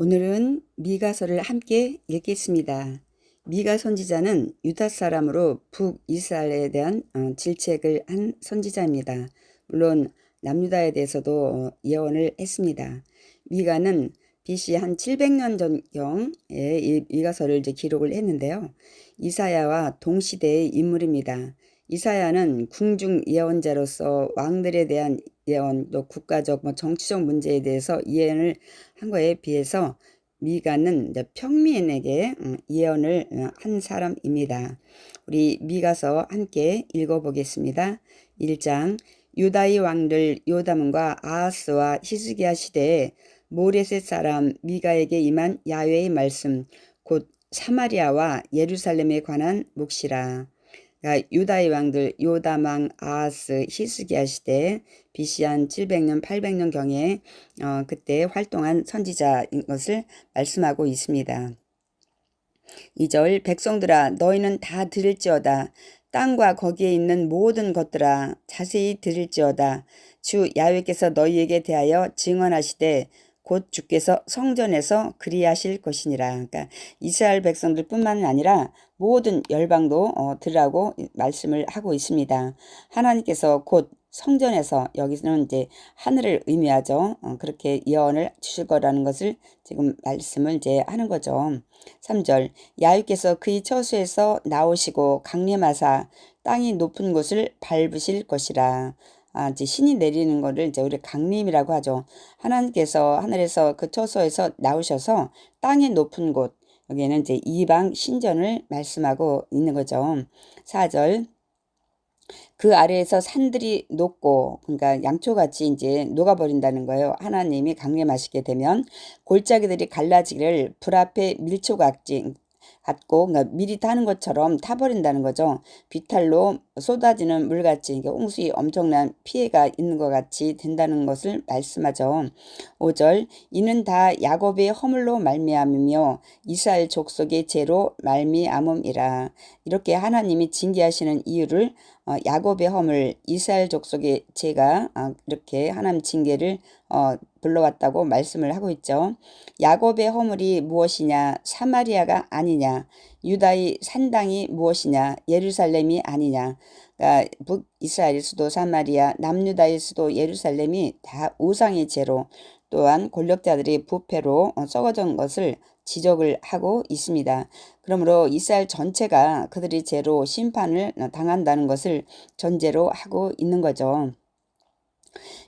오늘은 미가서를 함께 읽겠습니다. 미가 선지자는 유다 사람으로 북이스라엘에 대한 어, 질책을 한 선지자입니다. 물론 남유다에 대해서도 어, 예언을 했습니다. 미가는 BC 한 700년 전경에 이 미가서를 이제 기록을 했는데요. 이사야와 동시대의 인물입니다. 이사야는 궁중 예언자로서 왕들에 대한 예언, 또 국가적 뭐 정치적 문제에 대해서 예언을 한 거에 비해서 미가는 평민에게 음, 예언을 어, 한 사람입니다. 우리 미가서 함께 읽어보겠습니다. 1장 유다의 왕들 요담과 아하스와 히스기야 시대에 모레셋 사람 미가에게 임한 야훼의 말씀 곧 사마리아와 예루살렘에 관한 묵시라. 그러니까 유다의 왕들 요다망 아하스 히스기야 시대 BC 한 700년 800년 경에 어, 그때 활동한 선지자인 것을 말씀하고 있습니다. 2절 백성들아 너희는 다 들을지어다 땅과 거기에 있는 모든 것들아 자세히 들을지어다 주 야훼께서 너희에게 대하여 증언하시되 곧 주께서 성전에서 그리하실 것이니라. 그러니까 이스라엘 백성들뿐만 아니라 모든 열방도 어, 들으라고 말씀을 하고 있습니다. 하나님께서 곧 성전에서 여기서는 이제 하늘을 의미하죠. 어, 그렇게 예언을 주실 거라는 것을 지금 말씀을 이제 하는 거죠. 3절 야유께서 그의 처수에서 나오시고 강림하사 땅이 높은 곳을 밟으실 것이라. 아, 이제 신이 내리는 거를 이제 우리 강림이라고 하죠. 하나님께서 하늘에서 그 처소에서 나오셔서 땅의 높은 곳, 여기에는 이제 이방 신전을 말씀하고 있는 거죠. 4절. 그 아래에서 산들이 녹고 그러니까 양초같이 이제 녹아버린다는 거예요. 하나님이 강림하시게 되면 골짜기들이 갈라지기를 불 앞에 밀초같이 갖고 그러니까 미리 타는 것처럼 타버린다는 거죠. 비탈로 쏟아지는 물같이 그러니까 홍수에 엄청난 피해가 있는 것 같이 된다는 것을 말씀하죠. 5절 이는 다 야곱의 허물로 말미암으며 이스라엘 족속의 죄로 말미암음이라. 이렇게 하나님이 징계하시는 이유를 어, 야곱의 허물, 이스라엘 족속의 죄가 어, 이렇게 하나님 징계를 어, 불러왔다고 말씀을 하고 있죠. 야곱의 허물이 무엇이냐? 사마리아가 아니냐? 유다의 산당이 무엇이냐? 예루살렘이 아니냐? 그러니까 북이스라엘 수도 사마리아, 남유다의 수도 예루살렘이 다 우상의 죄로 또한 권력자들이 부패로 어, 썩어진 것을 지적을 하고 있습니다. 그러므로 이스라엘 전체가 그들의 죄로 심판을 당한다는 것을 전제로 하고 있는 거죠.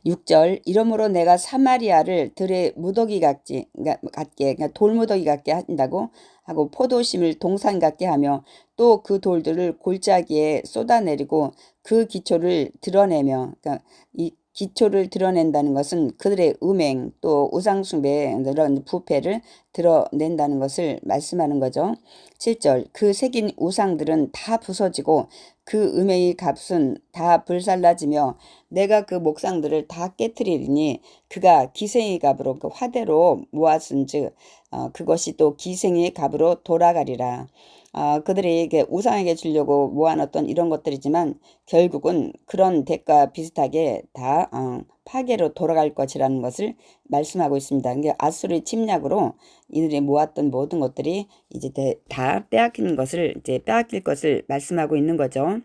6절 이러므로 내가 사마리아를 들의 무더기 같게 같게 그러니까 돌무더기 같게 한다고 하고 포도심을 동산 같게 하며 또 그 돌들을 골짜기에 쏟아내리고 그 기초를 드러내며 그러니까 이 기초를 드러낸다는 것은 그들의 음행 또 우상숭배 이런 부패를 드러낸다는 것을 말씀하는 거죠. 7절 그 새긴 우상들은 다 부서지고 그 음행의 값은 다 불살라지며 내가 그 목상들을 다 깨뜨리리니 그가 기생의 값으로 그 화대로 모았은즉 어, 그것이 또 기생의 값으로 돌아가리라. 아, 그들에게 우상에게 주려고 모아놨던 이런 것들이지만 결국은 그런 대가 비슷하게 다 어, 파괴로 돌아갈 것이라는 것을 말씀하고 있습니다. 그러니까 아수르의 침략으로 이들이 모았던 모든 것들이 이제 다 빼앗기는 것을 이제 빼앗길 것을 말씀하고 있는 거죠.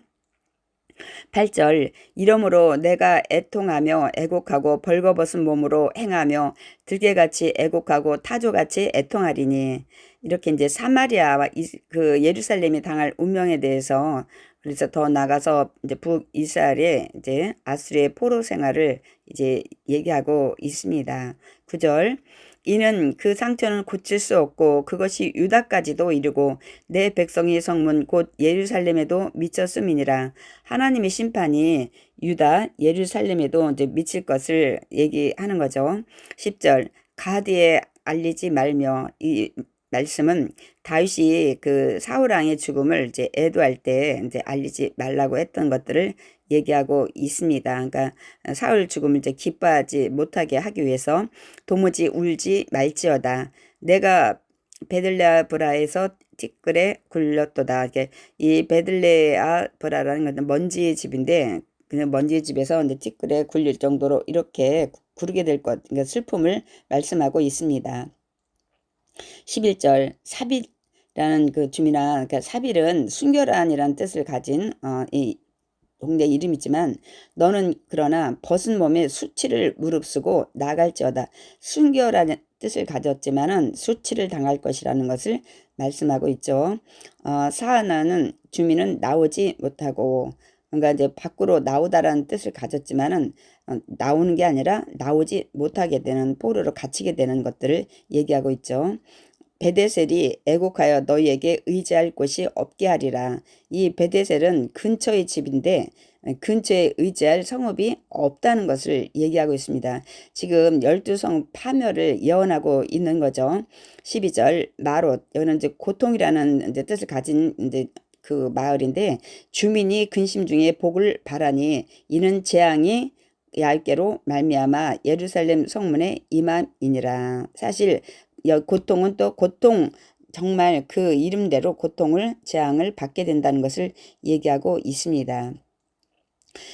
8절 이러므로 내가 애통하며 애곡하고 벌거벗은 몸으로 행하며 들개같이 애곡하고 타조같이 애통하리니 이렇게 이제 사마리아와 그 예루살렘이 당할 운명에 대해서 그래서 더 나가서 이제 북이스라엘의 이제 아수리의 포로 생활을 이제 얘기하고 있습니다. 9절 이는 그 상처는 고칠 수 없고 그것이 유다까지도 이르고 내 백성의 성문 곧 예루살렘에도 미쳤음이니라. 하나님의 심판이 유다 예루살렘에도 이제 미칠 것을 얘기하는 거죠. 10절 가디에 알리지 말며 이 말씀은 다윗이 그 사울 왕의 죽음을 이제 애도할 때 이제 알리지 말라고 했던 것들을 얘기하고 있습니다. 그러니까 사울 죽음을 이제 기뻐하지 못하게 하기 위해서 도무지 울지 말지어다. 내가 베들레아브라에서 티끌에 굴렸도다. 이 베들레아브라라는 것은 먼지의 집인데 그냥 먼지의 집에서 이제 티끌에 굴릴 정도로 이렇게 구르게 될 것, 그러니까 슬픔을 말씀하고 있습니다. 11절 사빌이라는 그 주민아 그러니까 사빌은 순결한이라는 뜻을 가진 어, 이 동네 이름이지만 너는 그러나 벗은 몸에 수치를 무릅쓰고 나갈지어다 순결한 뜻을 가졌지만은 수치를 당할 것이라는 것을 말씀하고 있죠. 어, 사하나는 주민은 나오지 못하고 그러니까 이제 밖으로 나오다라는 뜻을 가졌지만은 어, 나오는 게 아니라 나오지 못하게 되는 포로로 갇히게 되는 것들을 얘기하고 있죠. 베데셀이 애곡하여 너희에게 의지할 곳이 없게 하리라. 이 베데셀은 근처의 집인데 근처에 의지할 성읍이 없다는 것을 얘기하고 있습니다. 지금 열두 성 파멸을 예언하고 있는 거죠. 12절 마롯 여기는 이제 고통이라는 이제 뜻을 가진 이제 그 마을인데 주민이 근심 중에 복을 바라니 이는 재앙이 얇게로 말미암아 예루살렘 성문에 임함이니라. 사실 고통은 또 고통 정말 그 이름대로 고통을 재앙을 받게 된다는 것을 얘기하고 있습니다.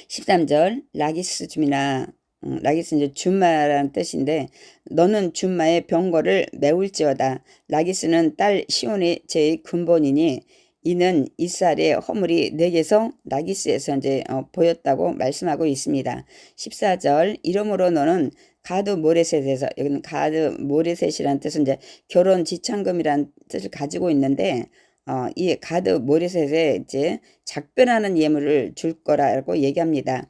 13절 라기스 주민아 음, 라기스 이제 준마라는 뜻인데 너는 준마의 병거를 메울지어다. 라기스는 딸 시온의 제의 근본이니 이는 이스라엘의 허물이 내게서 라기스에서 이제 어, 보였다고 말씀하고 있습니다. 14절 이러므로 너는 가드 모레셋에서 여기는 가드 모레셋이라는 뜻은 이제 결혼 지참금이라는 뜻을 가지고 있는데 어, 이 가드 모레셋에 이제 작변하는 예물을 줄 거라고 얘기합니다.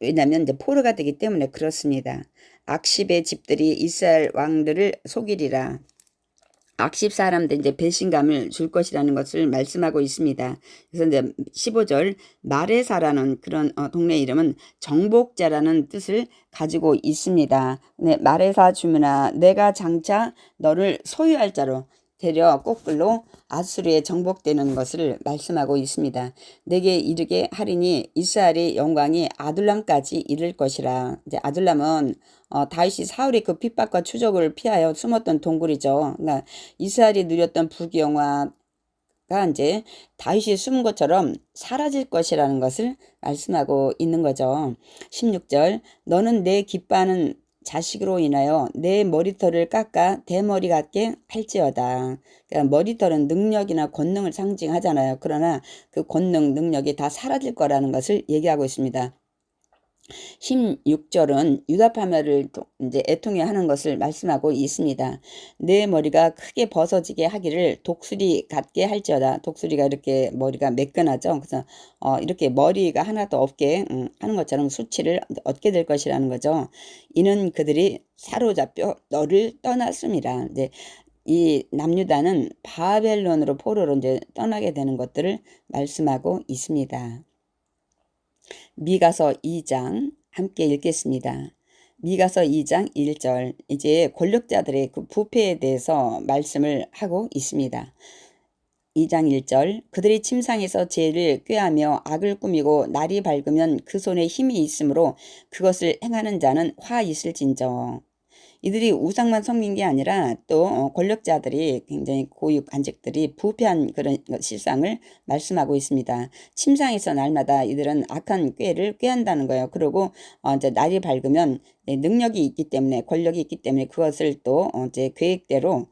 왜냐하면 이제 포로가 되기 때문에 그렇습니다. 악십의 집들이 이스라엘 왕들을 속이리라. 악십 사람들 이제 배신감을 줄 것이라는 것을 말씀하고 있습니다. 그래서 이제 15절 마레사라는 그런 어, 동네 이름은 정복자라는 뜻을 가지고 있습니다. 네, 마레사 주문아 내가 장차 너를 소유할 자로 되려 거꾸로 아수르에 정복되는 것을 말씀하고 있습니다. 내게 이르게 하리니 이스라엘의 영광이 아둘람까지 이를 것이라. 이제 아둘람은 어, 다윗이 사울의 그 핍박과 추적을 피하여 숨었던 동굴이죠. 그러니까 이스라엘이 누렸던 부귀영화 가 이제 다윗이 숨은 것처럼 사라질 것이라는 것을 말씀하고 있는 거죠. 16절 너는 내 기뻐하는 자식으로 인하여 내 머리털을 깎아 대머리 같게 할지어다. 그러니까 머리털은 능력이나 권능을 상징하잖아요. 그러나 그 권능, 능력이 다 사라질 거라는 것을 얘기하고 있습니다. 16절은 유다 파멸을 이제 애통해 하는 것을 말씀하고 있습니다. 내 머리가 크게 벗어지게 하기를 독수리 같게 할지어다. 독수리가 이렇게 머리가 매끈하죠. 그래서 어, 이렇게 머리가 하나도 없게 음, 하는 것처럼 수치를 얻게 될 것이라는 거죠. 이는 그들이 사로잡혀 너를 떠났습니다. 이제 이 남유다는 바벨론으로 포로로 이제 떠나게 되는 것들을 말씀하고 있습니다. 미가서 2장 함께 읽겠습니다. 미가서 2장 1절 이제 권력자들의 그 부패에 대해서 말씀을 하고 있습니다. 2장 1절 그들이 침상에서 죄를 꾀하며 악을 꾸미고 날이 밝으면 그 손에 힘이 있으므로 그것을 행하는 자는 화 있을진저 이들이 우상만 섬긴 게 아니라 또 어, 권력자들이 굉장히 고육 관직들이 부패한 그런 실상을 말씀하고 있습니다. 침상에서 날마다 이들은 악한 꾀를 꾀한다는 거예요. 그리고 어, 이제 날이 밝으면 네, 능력이 있기 때문에 권력이 있기 때문에 그것을 또 어, 이제 계획대로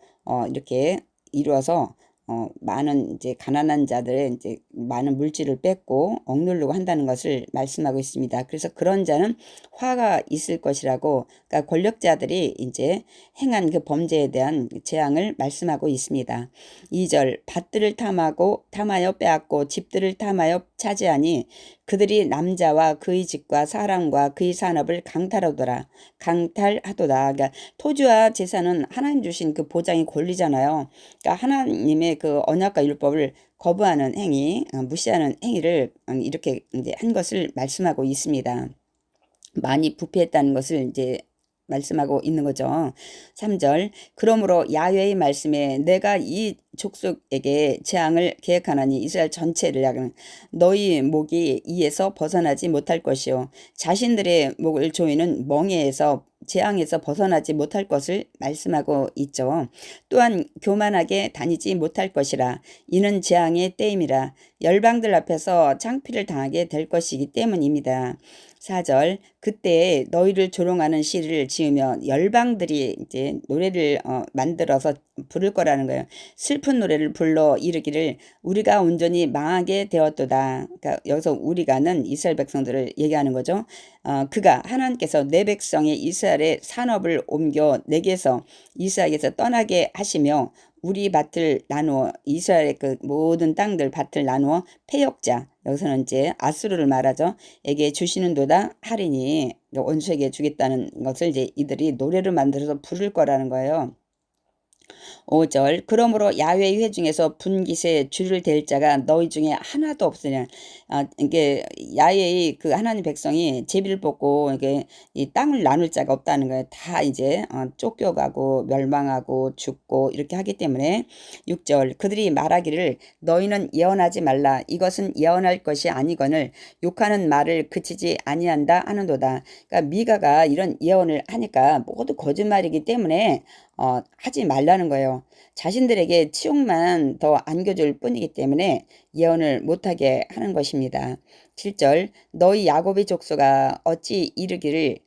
이렇게 이루어서 어, 많은 이제 가난한 자들의 이제 많은 물질을 뺏고 억누르고 한다는 것을 말씀하고 있습니다. 그래서 그런 자는 화가 있을 것이라고 그러니까 권력자들이 이제 행한 그 범죄에 대한 재앙을 말씀하고 있습니다. 2절 밭들을 탐하고 탐하여 빼앗고 집들을 탐하여 차지하니 그들이 남자와 그의 집과 사람과 그의 산업을 강탈하더라. 강탈하도다. 그러니까 토지와 재산은 하나님 주신 그 보장이 권리잖아요. 그러니까 하나님의 그 언약과 율법을 거부하는 행위, 어, 무시하는 행위를 어, 이렇게 이제 한 것을 말씀하고 있습니다. 많이 부패했다는 것을 이제 말씀하고 있는 거죠. 3절 그러므로 야훼의 말씀에 내가 이 족속에게 재앙을 계획하나니 이스라엘 전체를 약은 너희 목이 이에서 벗어나지 못할 것이요 자신들의 목을 조이는 멍에에서 재앙에서 벗어나지 못할 것을 말씀하고 있죠. 또한 교만하게 다니지 못할 것이라 이는 재앙의 때임이라 열방들 앞에서 창피를 당하게 될 것이기 때문입니다. 4절 그때 너희를 조롱하는 시를 지으며 열방들이 이제 노래를 어, 만들어서 부를 거라는 거예요. 슬픈 노래를 불러 이르기를 우리가 온전히 망하게 되었도다. 그러니까 여기서 우리가는 이스라엘 백성들을 얘기하는 거죠. 어, 그가 하나님께서 내 백성의 이스라엘의 산업을 옮겨 내게서 이스라엘에서 떠나게 하시며 우리 밭을 나누어 이스라엘의 그 모든 땅들 밭을 나누어 폐역자 여기서는 이제 아수르를 말하죠. 에게 주시는 도다 하리니 원수에게 주겠다는 것을 이제 이들이 노래를 만들어서 부를 거라는 거예요. 5절 그러므로 야외의 회 중에서 분깃에 줄을 댈 자가 너희 중에 하나도 없으냐 아, 이게 야외의 그 하나님 백성이 제비를 뽑고 이게 이 땅을 나눌 자가 없다는 거예요. 다 이제 어, 쫓겨가고 멸망하고 죽고 이렇게 하기 때문에. 6절 그들이 말하기를 너희는 예언하지 말라. 이것은 예언할 것이 아니거늘 욕하는 말을 그치지 아니한다 하는도다. 그러니까 미가가 이런 예언을 하니까 모두 거짓말이기 때문에 어, 하지 말라는 거예요. 자신들에게 치욕만 더 안겨줄 뿐이기 때문에 예언을 못하게 하는 것입니다. 7절 너희 야곱의 족소가 어찌 이르기를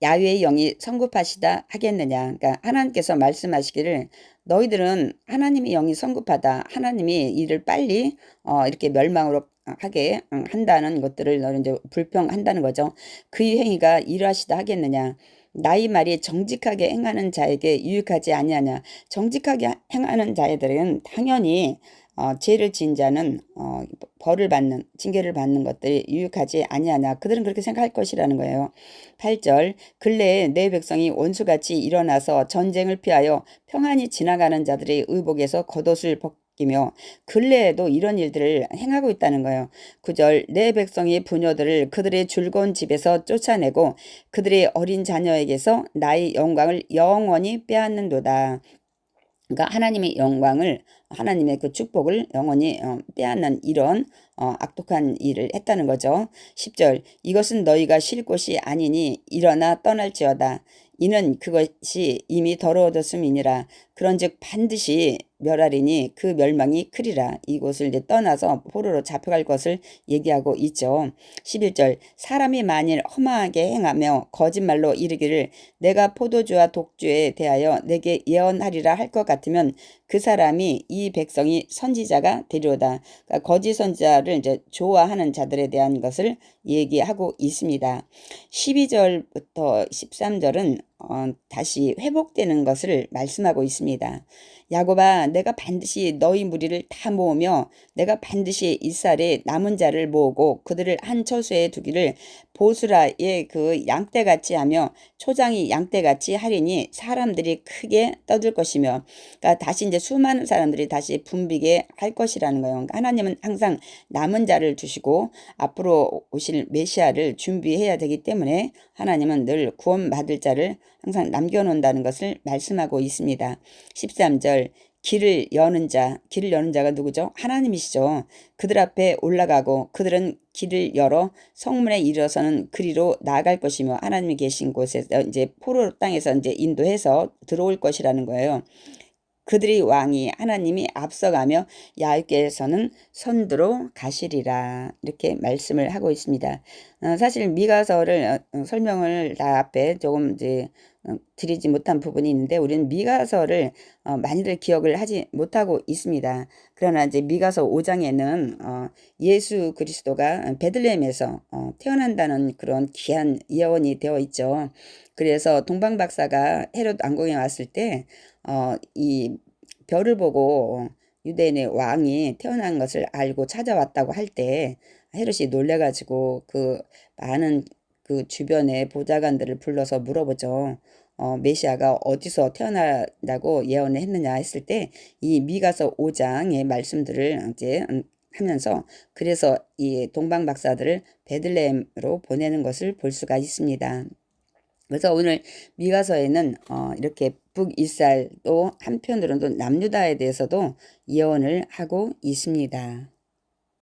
야외의 영이 성급하시다 하겠느냐. 그러니까 하나님께서 말씀하시기를 너희들은 하나님의 영이 성급하다. 하나님이 이를 빨리 어, 이렇게 멸망으로 하게 한다는 것들을 너는 이제 불평한다는 거죠. 그 행위가 이러하시다 하겠느냐. 나의 말이 정직하게 행하는 자에게 유익하지 아니하냐. 정직하게 행하는 자들은 당연히 어, 죄를 지은 자는 어, 벌을 받는 징계를 받는 것들이 유익하지 아니하냐. 그들은 그렇게 생각할 것이라는 거예요. 8절 근래에 내 백성이 원수같이 일어나서 전쟁을 피하여 평안히 지나가는 자들의 의복에서 겉옷을 벗 끼며 근래에도 이런 일들을 행하고 있다는 거예요. 9절 내 백성이 부녀들을 그들의 즐거운 집에서 쫓아내고 그들의 어린 자녀에게서 나의 영광을 영원히 빼앗는도다. 그러니까 하나님의 영광을 하나님의 그 축복을 영원히 어, 빼앗는 이런 어, 악독한 일을 했다는 거죠. 10절 이것은 너희가 쉴 곳이 아니니 일어나 떠날지어다. 이는 그것이 이미 더러워졌음이니라. 그런즉 반드시 멸하리니 그 멸망이 크리라. 이곳을 이제 떠나서 포로로 잡혀갈 것을 얘기하고 있죠. 11절 사람이 만일 허망하게 행하며 거짓말로 이르기를 내가 포도주와 독주에 대하여 내게 예언하리라 할 것 같으면 그 사람이 이 백성이 선지자가 되리오다. 그러니까 거짓 선지자를 이제 좋아하는 자들에 대한 것을 얘기하고 있습니다. 12절부터 13절은 어, 다시 회복되는 것을 말씀하고 있습니다. 야곱아 내가 반드시 너희 무리를 다 모으며 내가 반드시 이스라엘의 남은 자를 모으고 그들을 한 처소에 두기를 보수라의 그 양떼같이 하며 초장이 양떼같이 하리니 사람들이 크게 떠들 것이며 그러니까 다시 이제 수많은 사람들이 다시 붐비게 할 것이라는 거예요. 그러니까 하나님은 항상 남은 자를 주시고 앞으로 오실 메시아를 준비해야 되기 때문에 하나님은 늘 구원받을 자를 항상 남겨놓는다는 것을 말씀하고 있습니다. 13절 길을 여는 자, 길을 여는 자가 누구죠? 하나님이시죠. 그들 앞에 올라가고 그들은 길을 열어 성문에 이르러서는 그리로 나아갈 것이며 하나님이 계신 곳에서 이제 포로 땅에서 이제 인도해서 들어올 것이라는 거예요. 그들이 왕이 하나님이 앞서가며 야훼께서는 선두로 가시리라 이렇게 말씀을 하고 있습니다. 어, 사실 미가서를 어, 설명을 다 앞에 조금 이제 어, 드리지 못한 부분이 있는데 우리는 미가서를 어, 많이들 기억을 하지 못하고 있습니다. 그러나 이제 미가서 5장에는 어, 예수 그리스도가 베들레헴에서 어, 태어난다는 그런 귀한 예언이 되어 있죠. 그래서 동방 박사가 헤롯 왕궁에 왔을 때 어, 이 별을 보고 유대인의 왕이 태어난 것을 알고 찾아왔다고 할 때 헤롯이 놀래가지고 그 많은 그 주변의 보좌관들을 불러서 물어보죠. 어, 메시아가 어디서 태어난다고 예언을 했느냐 했을 때 이 미가서 5장의 말씀들을 이제 하면서 그래서 이 동방 박사들을 베들레헴으로 보내는 것을 볼 수가 있습니다. 그래서 오늘 미가서에는 어, 이렇게 북이스라엘 또 한편으로는 남유다에 대해서도 예언을 하고 있습니다.